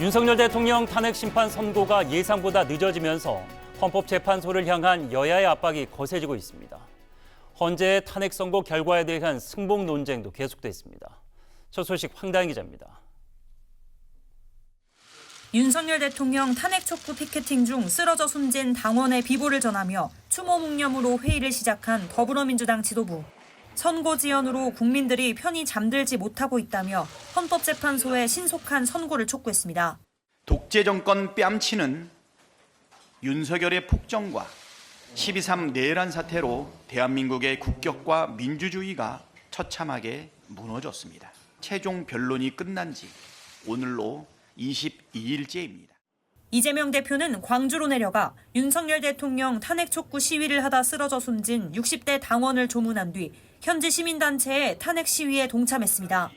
윤석열 대통령 탄핵 심판 선고가 예상보다 늦어지면서 헌법재판소를 향한 여야의 압박이 거세지고 있습니다. 헌재의 탄핵 선고 결과에 대한 승복 논쟁도 계속됐습니다. 첫 소식 황다현 기자입니다. 윤석열 대통령 탄핵 촉구 피켓팅 중 쓰러져 숨진 당원의 비보를 전하며 추모 묵념으로 회의를 시작한 더불어민주당 지도부. 선고 지연으로 국민들이 편히 잠들지 못하고 있다며 헌법재판소에 신속한 선고를 촉구했습니다. 독재 정권 뺨치는 윤석열의 폭정과 12.3 내란 사태로 대한민국의 국격과 민주주의가 처참하게 무너졌습니다. 최종 변론이 끝난 지 오늘로 22일째입니다. 이재명 대표는 광주로 내려가 윤석열 대통령 탄핵 촉구 시위를 하다 쓰러져 숨진 60대 당원을 조문한 뒤 현지 시민단체의 탄핵 시위에 동참했습니다.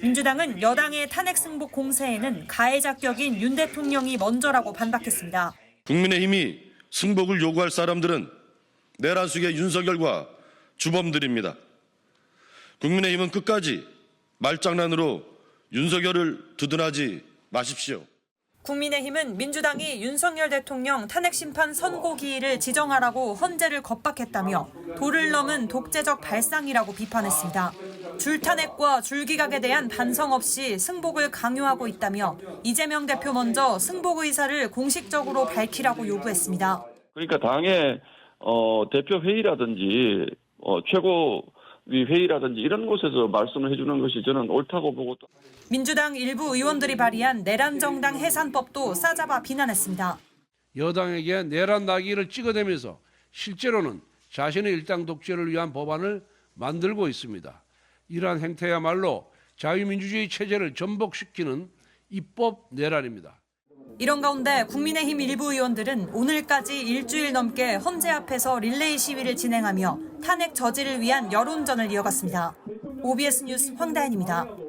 민주당은 여당의 탄핵 승복 공세에는 가해자격인 윤 대통령이 먼저라고 반박했습니다. 국민의힘이 승복을 요구할 사람들은 내란 속의 윤석열과 주범들입니다. 국민의힘은 끝까지 말장난으로 윤석열을 두둔하지 마십시오. 국민의힘은 민주당이 윤석열 대통령 탄핵 심판 선고 기일을 지정하라고 헌재를 겁박했다며 도를 넘은 독재적 발상이라고 비판했습니다. 줄탄핵과 줄기각에 대한 반성 없이 승복을 강요하고 있다며 이재명 대표 먼저 승복 의사를 공식적으로 밝히라고 요구했습니다. 그러니까 당의 어, 대표 회의라든지 어, 최고위 회의라든지 이런 곳에서 말씀을 해주는 것이 저는 옳다고 보고 또 민주당 일부 의원들이 발의한 내란 정당 해산법도 싸잡아 비난했습니다. 여당에게 내란 낙인을 찍어대면서 실제로는 자신의 일당 독재를 위한 법안을 만들고 있습니다. 이러한 행태야말로 자유민주주의 체제를 전복시키는 입법 내란입니다. 이런 가운데 국민의힘 일부 의원들은 오늘까지 일주일 넘게 헌재 앞에서 릴레이 시위를 진행하며 탄핵 저지를 위한 여론전을 이어갔습니다. OBS 뉴스 황다현입니다.